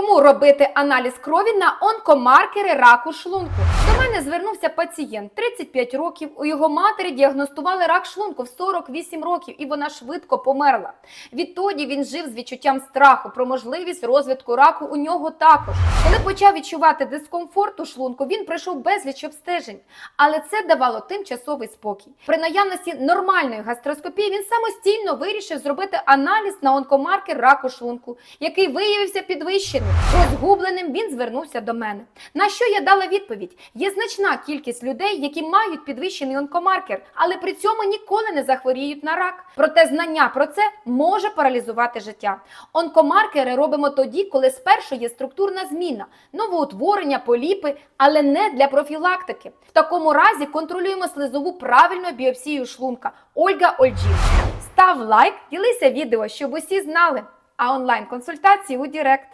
Кому робити аналіз крові на онкомаркери раку шлунку? До мене звернувся пацієнт 35 років. У його матері діагностували рак шлунку в 48 років, і вона швидко померла. Відтоді він жив з відчуттям страху про можливість розвитку раку у нього також. Коли почав відчувати дискомфорт у шлунку, він пройшов безліч обстежень, але це давало тимчасовий спокій. При наявності нормальної гастроскопії він самостійно вирішив зробити аналіз на онкомаркер раку шлунку, який виявився підвищеним. Розгубленим він звернувся до мене. На що я дала відповідь? Є значна кількість людей, які мають підвищений онкомаркер, але при цьому ніколи не захворіють на рак. Проте знання про це може паралізувати життя. Онкомаркери робимо тоді, коли спершу є структурна зміна, новоутворення, поліпи, але не для профілактики. В такому разі контролюємо слизову правильною біопсією шлунка. Ольга Ольджін. Став лайк, ділися відео, щоб усі знали. А онлайн консультації у Дірект.